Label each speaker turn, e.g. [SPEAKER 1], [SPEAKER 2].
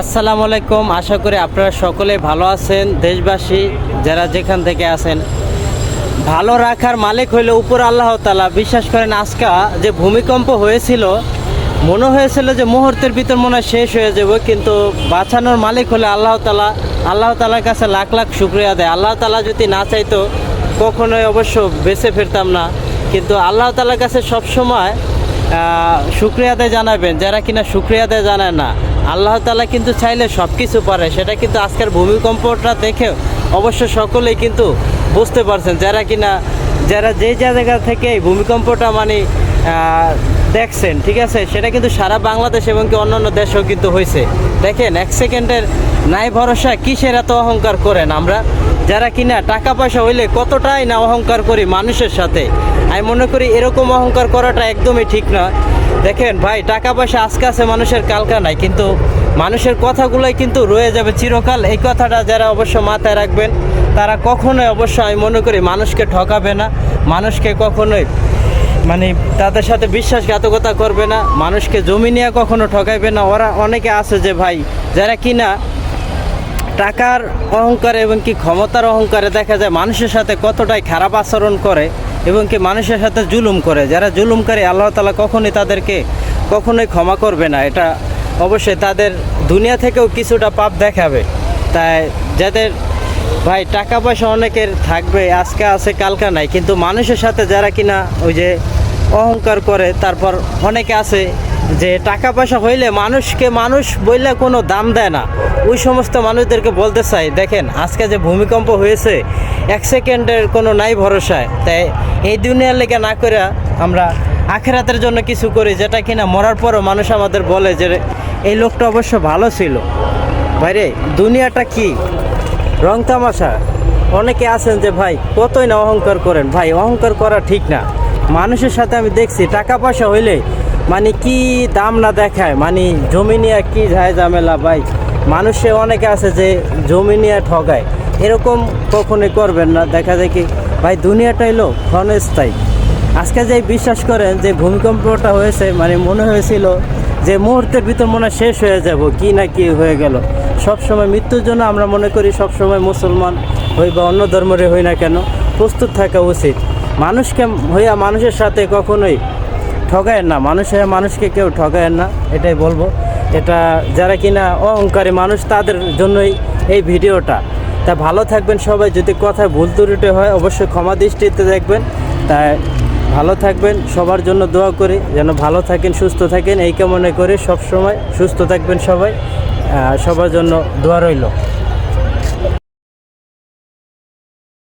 [SPEAKER 1] আসসালামু আলাইকুম। আশা করি আপনারা সকলে ভালো আছেন, দেশবাসী যারা যেখান থেকে আছেন। ভালো রাখার মালিক হইল উপর আল্লাহ তালা বিশ্বাস করেন, আজকা যে ভূমিকম্প হয়েছিল, মনে হয়েছিল যে মুহূর্তের ভিতর মনে শেষ হয়ে যাব, কিন্তু বাঁচানোর মালিক হলে আল্লাহ তালা আল্লাহ তালার কাছে লাখ লাখ শুক্রিয়া দেয়। আল্লাহ তালা যদি না চাইতো, কখনোই অবশ্য বেঁচে ফিরতাম না। কিন্তু আল্লাহ তালার কাছে সবসময় শুক্রিয়া দেয় জানাবেন। যারা কিনা শুক্রিয়া দেয় জানায় না আল্লাহ তালা কিন্তু চাইলে সব কিছু পারে। সেটা কিন্তু আজকের ভূমিকম্পটা দেখে অবশ্য সকলেই কিন্তু বুঝতে পারছেন। যারা কিনা, যারা যে জায়গা থেকে ভূমিকম্পটা মানে দেখছেন, ঠিক আছে? সেটা কিন্তু সারা বাংলাদেশ এবং কি অন্যান্য দেশেও কিন্তু হয়েছে। দেখেন, এক সেকেন্ডের নাই ভরসা কিসের এত অহংকার করেন আমরা? যারা কিনা টাকা পয়সা হইলে কতটাই না অহংকার করি মানুষের সাথে? আমি মনে করি এরকম অহংকার করাটা একদমই ঠিক না। দেখেন ভাই, টাকা পয়সা আজকে আছে মানুষের কালকা নাই, কিন্তু মানুষের কথাগুলোই কিন্তু রয়ে যাবে চিরকাল। এই কথাটা যারা অবশ্য মাথায় রাখবেন, তারা কখনোই অবশ্য আমি মনে করি মানুষকে ঠকাবে না। মানুষকে কখনোই মানে তাদের সাথে বিশ্বাসঘাতকতা করবে না, মানুষকে জমি নিয়ে কখনো ঠকাইবে না। ওরা অনেকে আছে যে ভাই, যারা কিনা টাকার অহংকারে এবং কি ক্ষমতার অহংকারে দেখা যায় মানুষের সাথে কতটাই খারাপ আচরণ করে এবং কি মানুষের সাথে জুলুম করে। যারা জুলুম করে আল্লাহ তালা কখনোই তাদেরকে কখনোই ক্ষমা করবে না। এটা অবশ্যই তাদের দুনিয়া থেকেও কিছুটা পাপ দেখাবে। তাই যাদের ভাই, টাকা পয়সা অনেকের থাকবে, আজকে আছে, কালকা নাই, কিন্তু মানুষের সাথে যারা কিনা ওই যে অহংকার করে, তারপর অনেকে আছে যে টাকা পয়সা হইলে মানুষকে মানুষ বললে কোনো দাম দেয় না। ওই সমস্ত মানুষদেরকে বলতে চাই, দেখেন, আজকে যে ভূমিকম্প হয়েছে, এক সেকেন্ডের কোনো নাই ভরসায়। তাই এই দুনিয়ার লেগে না করে আমরা আখেরাতের জন্য কিছু করি, যেটা কিনা মরার পরও মানুষ আমাদের বলে যে, এই লোকটা অবশ্য ভালো ছিল। ভাইরে, দুনিয়াটা কি? রং তামাশা। অনেকে আছেন যে, ভাই, কতই না অহংকার করেন? ভাই, অহংকার করা ঠিক না। মানুষের সাথে আমি দেখছি, টাকা পয়সা হইলে মানে কি দাম না দেখায় মানে জমি নিয়ে কি যায় ঝামেলা, ভাই। মানুষে অনেকে আছে যে, জমি নিয়ে ঠগায়। এরকম কখনোই করবেন না। দেখা যায় কি, ভাই দুনিয়াটা এলো ক্ষণস্থায়ী। আজকে যে বিশ্বাস করেন যে, ভূমিকম্পটা হয়েছে মানে মনে হয়েছিল যে, মুহূর্তের ভিতর মনে শেষ হয়ে যাব, কি না কি হয়ে গেল। সব সময় মৃত্যুর জন্য আমরা মনে করি সব সময় মুসলমান হই বা অন্য ধর্মের হই না কেন, প্রস্তুত থাকা উচিত। মানুষকে হইয়া মানুষের সাথে কখনোই ঠগায়েন না। মানুষ হয়ে মানুষকে কেউ ঠগায়েন না, এটাই বলব। এটা যারা কিনা অহংকারী মানুষ, তাদের জন্যই এই ভিডিওটা। তা ভালো থাকবেন সবাই। যদি কথায় ভুল ত্রুটি হয়, অবশ্যই ক্ষমা দৃষ্টিতে দেখবেন। তাই ভালো থাকবেন। সবার জন্য দোয়া করি। যেন ভালো থাকেন, সুস্থ থাকেন, এই কামনা করে সব সময় সুস্থ থাকবেন সবাই। সবার জন্য দোয়া রইল।